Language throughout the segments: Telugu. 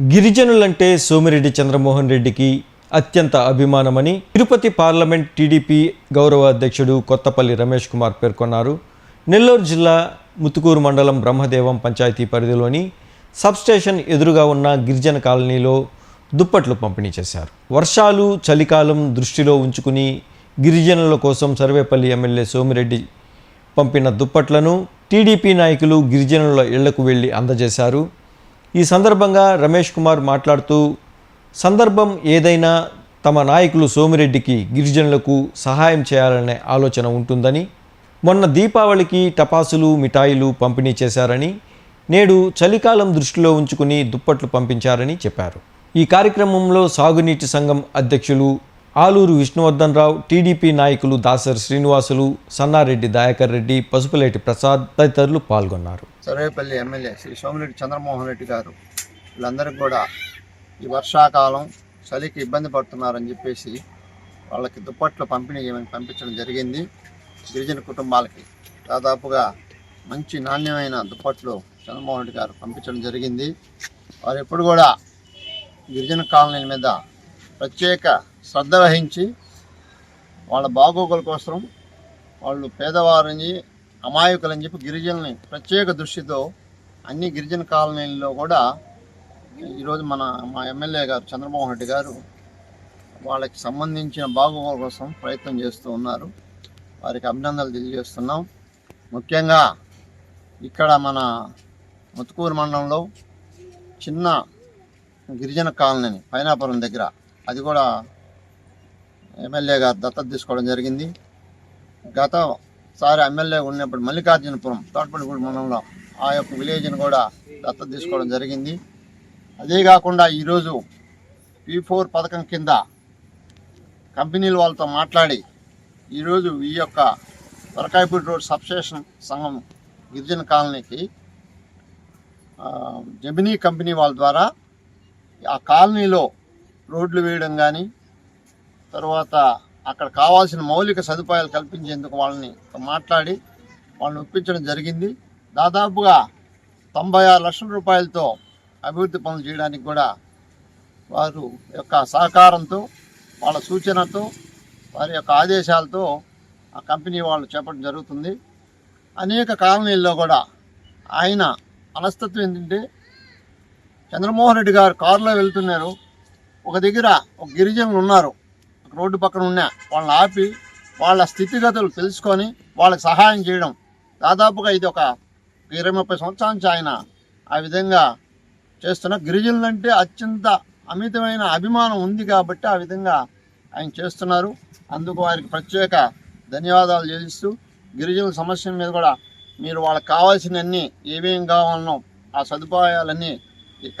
గిరిజనులంటే సోమిరెడ్డి చంద్రమోహన్ రెడ్డికి అత్యంత అభిమానమని తిరుపతి పార్లమెంట్ టీడీపీ గౌరవ అధ్యక్షుడు కొత్తపల్లి రమేష్ కుమార్ పేర్కొన్నారు. నెల్లూరు జిల్లా ముతుకూరు మండలం బ్రహ్మదేవం పంచాయతీ పరిధిలోని సబ్స్టేషన్ ఎదురుగా ఉన్న గిరిజన కాలనీలో దుప్పట్లు పంపిణీ చేశారు. వర్షాలు చలికాలం దృష్టిలో ఉంచుకుని గిరిజనుల కోసం సర్వేపల్లి ఎమ్మెల్యే సోమిరెడ్డి పంపిన దుప్పట్లను టీడీపీ నాయకులు గిరిజనుల ఇళ్ళకు వెళ్ళి అందజేశారు. ఈ సందర్భంగా రమేష్ కుమార్ మాట్లాడుతూ సందర్భం ఏదైనా తమ నాయకులు సోమిరెడ్డికి గిరిజనులకు సహాయం చేయాలనే ఆలోచన ఉంటుందని మొన్న దీపావళికి టపాసులు మిఠాయిలు పంపిణీ చేశారని నేడు చలికాలం దృష్టిలో ఉంచుకుని దుప్పట్లు పంపించారని చెప్పారు. ఈ కార్యక్రమంలో సాగునీటి సంఘం అధ్యక్షులు ఆలూరు విష్ణువర్ధన్ రావు టీడీపీ నాయకులు దాసరి శ్రీనివాసులు సన్నారెడ్డి దయాకర్ రెడ్డి పసుపులేటి ప్రసాద్ తదితరులు పాల్గొన్నారు. సర్వేపల్లి ఎమ్మెల్యే శ్రీ సోమిరెడ్డి చంద్రమోహన్ రెడ్డి గారు వీళ్ళందరికీ కూడా ఈ వర్షాకాలం చలికి ఇబ్బంది పడుతున్నారని చెప్పేసి వాళ్ళకి దుప్పట్లు పంపిణీ చేయమని పంపించడం జరిగింది. గిరిజన కుటుంబాలకి దాదాపుగా మంచి నాణ్యమైన దుప్పట్లు చంద్రమోహన్ రెడ్డి గారు పంపించడం జరిగింది. వారు ఎప్పుడు కూడా గిరిజన కాలనీల మీద ప్రత్యేక శ్రద్ధ వహించి వాళ్ళ బాగోగుల కోసం వాళ్ళు పేదవారిని అమాయకులని చెప్పి గిరిజనుల్ని ప్రత్యేక దృష్టితో అన్ని గిరిజన కాలనీల్లో కూడా ఈరోజు మన మా ఎమ్మెల్యే గారు చంద్రమోహన్ రెడ్డి గారు వాళ్ళకి సంబంధించిన బాగోగుల కోసం ప్రయత్నం చేస్తూ ఉన్నారు. వారికి అభినందనలు తెలియజేస్తున్నాం. ముఖ్యంగా ఇక్కడ మన ముత్తుకూరు మండలంలో చిన్న గిరిజన కాలనీ పైనాపురం దగ్గర అది కూడా ఎమ్మెల్యే గారు దత్తత తీసుకోవడం జరిగింది. గత సారి ఎమ్మెల్యే ఉన్నప్పుడు మల్లికార్జునపురం తోటపల్లిగూడి మండలంలో ఆ యొక్క విలేజ్ని కూడా దత్తత తీసుకోవడం జరిగింది. అదే కాకుండా ఈరోజు పీ ఫోర్ పథకం కింద కంపెనీల వాళ్ళతో మాట్లాడి ఈరోజు ఈ యొక్క వరకాయపూడి రోడ్ సబ్స్టేషన్ సంఘం గిరిజన కాలనీకి జమినీ కంపెనీ వాళ్ళ ద్వారా ఆ కాలనీలో రోడ్లు వేయడం కానీ తర్వాత అక్కడ కావాల్సిన మౌలిక సదుపాయాలు కల్పించేందుకు వాళ్ళని మాట్లాడి వాళ్ళని ఒప్పించడం జరిగింది. దాదాపుగా తొంభై ఆరు లక్షల రూపాయలతో అభివృద్ధి పనులు చేయడానికి కూడా వారు యొక్క సహకారంతో వాళ్ళ సూచనతో వారి యొక్క ఆదేశాలతో ఆ కంపెనీ వాళ్ళు చేపట్టడం జరుగుతుంది. అనేక కాలనీల్లో కూడా ఆయన మనస్తత్వం ఏంటంటే చంద్రమోహన్ రెడ్డి గారు కారులో వెళ్తున్నారు. ఒక దగ్గర ఒక గిరిజనులు ఉన్నారు. రోడ్డు పక్కన ఉన్న వాళ్ళని ఆపి వాళ్ళ స్థితిగతులు తెలుసుకొని వాళ్ళకి సహాయం చేయడం. దాదాపుగా ఇది ఒక ఇరవై ముప్పై సంవత్సరాల నుంచి ఆయన ఆ విధంగా చేస్తున్న గిరిజనులంటే అత్యంత అమితమైన అభిమానం ఉంది కాబట్టి ఆ విధంగా ఆయన చేస్తున్నారు. అందుకు వారికి ప్రత్యేక ధన్యవాదాలు చెల్లిస్తూ గిరిజనుల సమస్యల మీద కూడా మీరు వాళ్ళకి కావాల్సినన్ని ఏమేం కావాలనో ఆ సదుపాయాలన్నీ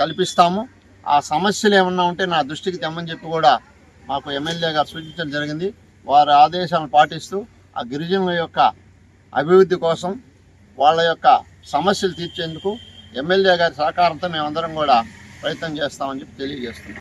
కల్పిస్తాము. ఆ సమస్యలు ఏమన్నా ఉంటే నా దృష్టికి తెమ్మని చెప్పి కూడా మాకు ఎమ్మెల్యే గారు సూచించడం జరిగింది. వారి ఆదేశాలను పాటిస్తూ ఆ గిరిజనుల యొక్క అభివృద్ధి కోసం వాళ్ళ యొక్క సమస్యలు తీర్చేందుకు ఎమ్మెల్యే గారి సహకారంతో మేమందరం కూడా ప్రయత్నం చేస్తామని చెప్పి తెలియజేస్తున్నాం.